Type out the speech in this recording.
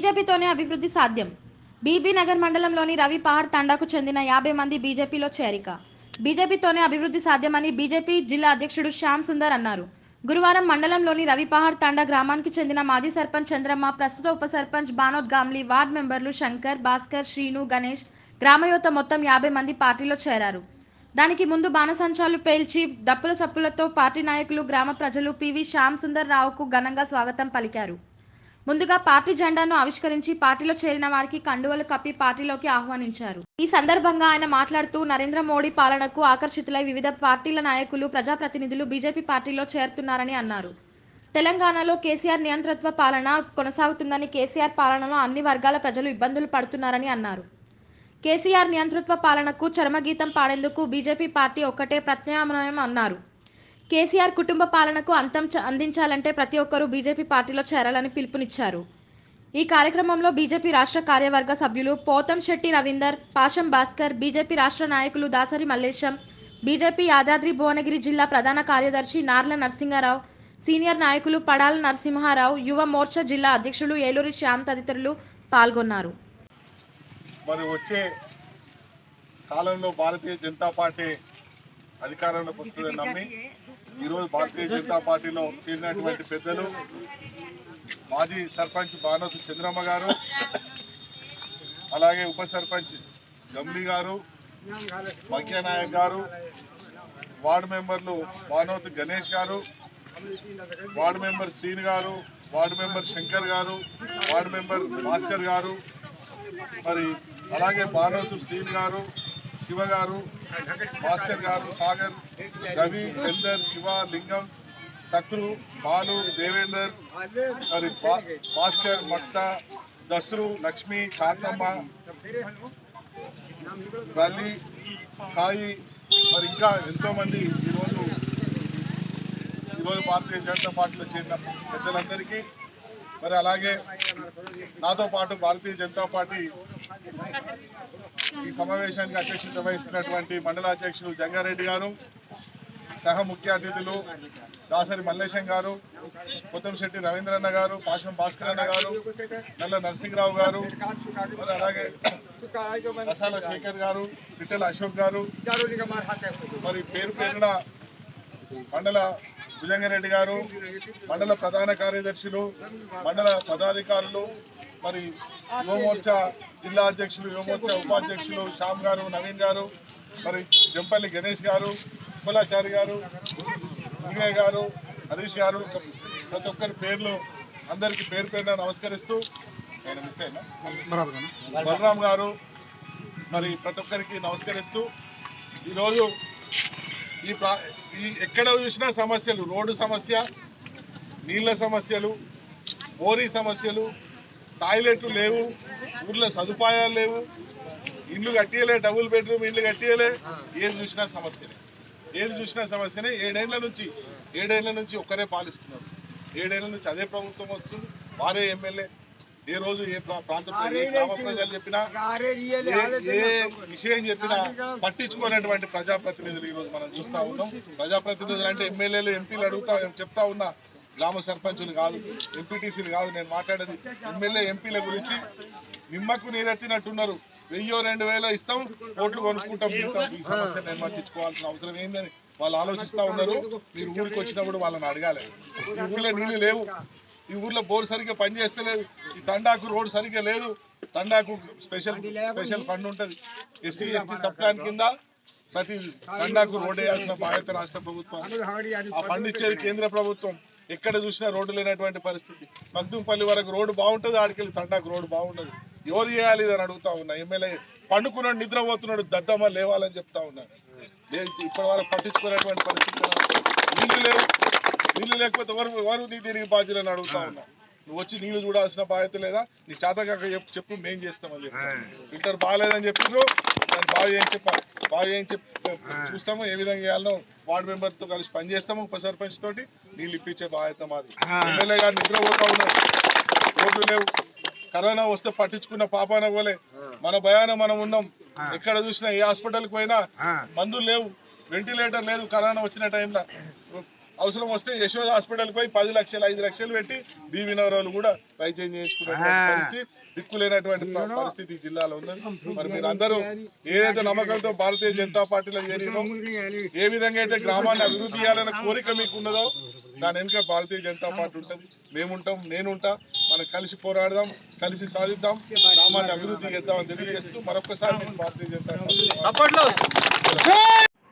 బీజేపీతోనే అభివృద్ధి సాధ్యం. బీబీ నగర్ మండలంలోని రవి పహాడ్ తండాకు చెందిన యాభై మంది బీజేపీలో చేరిక. బీజేపీతోనే అభివృద్ధి సాధ్యమని బీజేపీ జిల్లా అధ్యక్షుడు శ్యామ్ సుందర్ అన్నారు. గురువారం మండలంలోని రవి పహాడ్ తండా గ్రామానికి చెందిన మాజీ సర్పంచ్ చంద్రమ్మ ప్రస్తుత ఉప సర్పంచ్ బానోద్ గామ్లీ వార్డ్ మెంబర్లు శంకర్ భాస్కర్ శ్రీను గణేష్ గ్రామయోత మొత్తం యాభై మంది పార్టీలో చేరారు. దానికి ముందు బాణసంచాలు పేల్చి డప్పుల సప్పులతో పార్టీ నాయకులు గ్రామ ప్రజలు పివి శ్యామ్ సుందర్ రావుకు ఘనంగా స్వాగతం పలికారు. ముందుగా పార్టీ జెండాను ఆవిష్కరించి పార్టీలో చేరిన వారికి కండువలు కప్పి పార్టీలోకి ఆహ్వానించారు. ఈ సందర్భంగా ఆయన మాట్లాడుతూ నరేంద్ర మోడీ పాలనకు ఆకర్షితులై వివిధ పార్టీల నాయకులు ప్రజాప్రతినిధులు బీజేపీ పార్టీలో చేరుతున్నారని అన్నారు. తెలంగాణలో కేసీఆర్ నియంతృత్వ పాలన కొనసాగుతుందని కేసీఆర్ పాలనలో అన్ని వర్గాల ప్రజలు ఇబ్బందులు పడుతున్నారని అన్నారు. కేసీఆర్ నియంతృత్వ పాలనకు చరమగీతం పాడేందుకు బీజేపీ పార్టీ ఒక్కటే ప్రత్యామ్నాయం అన్నారు. కేసీఆర్ కుటుంబ పాలనకు అంతం అందించాలంటే ప్రతి ఒక్కరూ బీజేపీ పార్టీలో చేరాలని పిలుపునిచ్చారు. ఈ కార్యక్రమంలో బీజేపీ రాష్ట్ర కార్యవర్గ సభ్యులు పోతం శెట్టి రవీందర్ పాషం భాస్కర్ బీజేపీ రాష్ట్ర నాయకులు దాసరి మల్లేశం బీజేపీ యాదాద్రి భువనగిరి జిల్లా ప్రధాన కార్యదర్శి నార్ల నరసింహారావు సీనియర్ నాయకులు పడాల నరసింహారావు యువ మోర్చా జిల్లా అధ్యక్షులు ఏలూరి శ్యామ్ తదితరులు పాల్గొన్నారు. మరి వచ్చే కాలంలో భారతీయ జనతా పార్టీ అధికారంలోకి వస్తుందని నమ్మి ఈరోజు భారతీయ జనతా పార్టీలో చేరినటువంటి పెద్దలు మాజీ సర్పంచ్ బానోతు చంద్రమ్మ గారు అలాగే ఉప సర్పంచ్ గమ్లీ గారు నాయక్ గారు వార్డు మెంబర్లు బానోతు గణేష్ గారు వార్డు మెంబర్ శ్రీను గారు వార్డు మెంబర్ శంకర్ గారు వార్డు మెంబర్ భాస్కర్ గారు మరి అలాగే బానోతు శ్రీన్ గారు శివ గారు భాస్కర్ గారు సాగర్ రవి చందర్ శివ లింగం సక్రు బాలు దేవేందర్ మరి భాస్కర్ మక్త దసరు లక్ష్మి కాంతమ్మ రలి సాయి మరి ఇంకా ఎంతో మంది ఈరోజు ఈరోజు భారతీయ జనతా పార్టీలో చేరిన పెద్దలందరికీ మరి అలాగే నాతో పాటు భారతీయ జనతా పార్టీ ఈ సమావేశానికి అధ్యక్షత వహిస్తున్నటువంటి మండల అధ్యక్షులు జంగారెడ్డి గారు సహ ముఖ్య అతిథులు దాసరి మల్లేశం గారు కొత్తంశెట్టి రవీంద్రన్న గారు పాషం భాస్కర్ అన్న గారు నల్ల నరసింహరావు గారు మరి అలాగే రసాల శేఖర్ గారు పిట్టల అశోక్ గారు మరి పేరు పేరున మండల భుజంగారెడ్డి గారు మండల ప్రధాన కార్యదర్శులు మండల పదాధికారులు మరి యువమోర్చా జిల్లా అధ్యక్షులు యువమోర్చా ఉపాధ్యక్షులు శ్యామ్ గారు నవీన్ గారు మరి జంపల్లి గణేష్ గారు కులాచారి గారు విజయ్ గారు హరీష్ గారు ప్రతి ఒక్కరి పేర్లు అందరికీ పేరు పేరున నమస్కరిస్తూ నేను మిస్ అయినా? బలరాం గారు మరి ప్రతి ఒక్కరికి నమస్కరిస్తూ ఈరోజు ఈ ప్రా ఈ ఎక్కడ చూసినా సమస్యలు రోడ్డు సమస్య నీళ్ళ సమస్యలు బోరీ సమస్యలు టాయిలెట్లు లేవు ఊర్లో సదుపాయాలు లేవు ఇల్లు కట్టియలే డబుల్ బెడ్రూమ్ ఇల్లు కట్టియలే ఏది చూసినా సమస్యనే ఏది చూసినా సమస్యనే ఏడేళ్ళ నుంచి ఏడేళ్ళ నుంచి ఒక్కరే పాలిస్తున్నారు. ఏడేళ్ళ నుంచి అదే ప్రభుత్వం వస్తుంది వారే ఎమ్మెల్యే. ఏ రోజు ఏ ప్రా- ప్రాంత ప్రజలు, చెప్పినా ఏ- విషయం చెప్పినా పట్టించుకునేటువంటి ప్రజాప్రతినిధులు ఈ రోజు మనం చూస్తా ఉన్నాం. ప్రజాప్రతినిధులు అంటే ఎమ్మెల్యేలు ఎంపీలు అడుగుతా చెప్తా ఉన్నా గ్రామ సర్పంచులు కాదు ఎంపీటీసీలు కాదు నేను మాట్లాడేది ఎమ్మెల్యే ఎంపీల గురించి నిమ్మకు నీరెత్తినట్టున్నారు. వెయ్యో రెండు వేలు ఇస్తాం ఓట్లు కొనుక్కుంటాం. ఈ సమస్య నేను పట్టించుకోవాల్సిన అవసరం ఏందని వాళ్ళు ఆలోచిస్తా ఉన్నారు. మీరు ఊరికి వచ్చినప్పుడు వాళ్ళని అడగాలి. ఊర్లో నీళ్ళు లేవు. ఈ ఊర్లో బోర్ సరిగ్గా పనిచేస్తలేదు. ఈ తండాకు రోడ్ సరిగ్గా లేదు. తండాకు స్పెషల్ స్పెషల్ ఫండ్ ఉంటుంది. ఎస్సీ ఎస్టీ సబ్ ప్లాన్ కింద ప్రతి తండాకు రోడ్ వేయాల్సిన బాధ్యత రాష్ట్ర ప్రభుత్వం. ఆ ఫండ్ ఇచ్చేది కేంద్ర ప్రభుత్వం. ఎక్కడ చూసినా రోడ్డు లేనటువంటి పరిస్థితి. మగ్దుంపల్లి వరకు రోడ్డు బాగుంటుంది ఆడికెళ్ళి తండాకు రోడ్డు బాగుండదు. ఎవరు చేయాలి అని అడుగుతా ఉన్నా. ఎమ్మెల్యే పండుకున్నాడు నిద్రపోతున్నాడు దద్దమ్మ లేవాలని చెప్తా ఉన్నాను లేదు ఇప్పటి వరకు పట్టించుకునేటువంటి పరిస్థితి నీళ్ళు లేవు నీళ్ళు లేకపోతే ఎవరు ఎవరు నీ దీనికి బాధ్యులని అడుగుతా ఉన్నా. నువ్వు వచ్చి నీళ్ళు చూడాల్సిన బాధ్యత లేదా? నీ చేతకాక చెప్పు చెప్పు మేం చేస్తామని చెప్పి. ఫిల్టర్ బాగాలేదని చెప్పిండ్రు దాన్ని బాగా చేయించి బాగా చేయించి చూస్తాము ఏ విధంగా చేయాలో వార్డు మెంబర్తో కలిసి పని చేస్తాము ఉప సర్పంచ్ తోటి నీళ్ళు ఇప్పించే బాధ్యత మాది. ఎమ్మెల్యే గారు నిద్రపోతా ఉన్నారు. రోడ్లు లేవు. కరోనా వస్తే పట్టించుకున్న పాపాన పోలే. మన భయాన మనం ఉన్నాం. ఎక్కడ చూసినా ఏ హాస్పిటల్కి పోయినా మందులు లేవు. వెంటిలేటర్ లేదు కరోనా వచ్చిన టైంలో. అవసరం వస్తే యశోద హాస్పిటల్ పోయి పది లక్షలు ఐదు లక్షలు పెట్టి బీవీ నగరాలు కూడా వైద్యం చేయించుకున్నటువంటి పరిస్థితి దిక్కులేనటువంటి పరిస్థితి జిల్లాలో ఉన్నది. మరి మీరు అందరూ ఏదైతే నమ్మకంతో భారతీయ జనతా పార్టీలో చేరినో ఏ విధంగా అయితే గ్రామాన్ని అభివృద్ధి చేయాలన్న కోరిక మీకు ఉన్నదో దాని వెనుక భారతీయ జనతా పార్టీ ఉంటుంది. మేముంటాం నేనుంటా మనం కలిసి పోరాడదాం కలిసి సాధిద్దాం గ్రామాన్ని అభివృద్ధి చేద్దామని తెలియజేస్తూ మరొకసారి నేను భారతీయ జనతా పార్టీ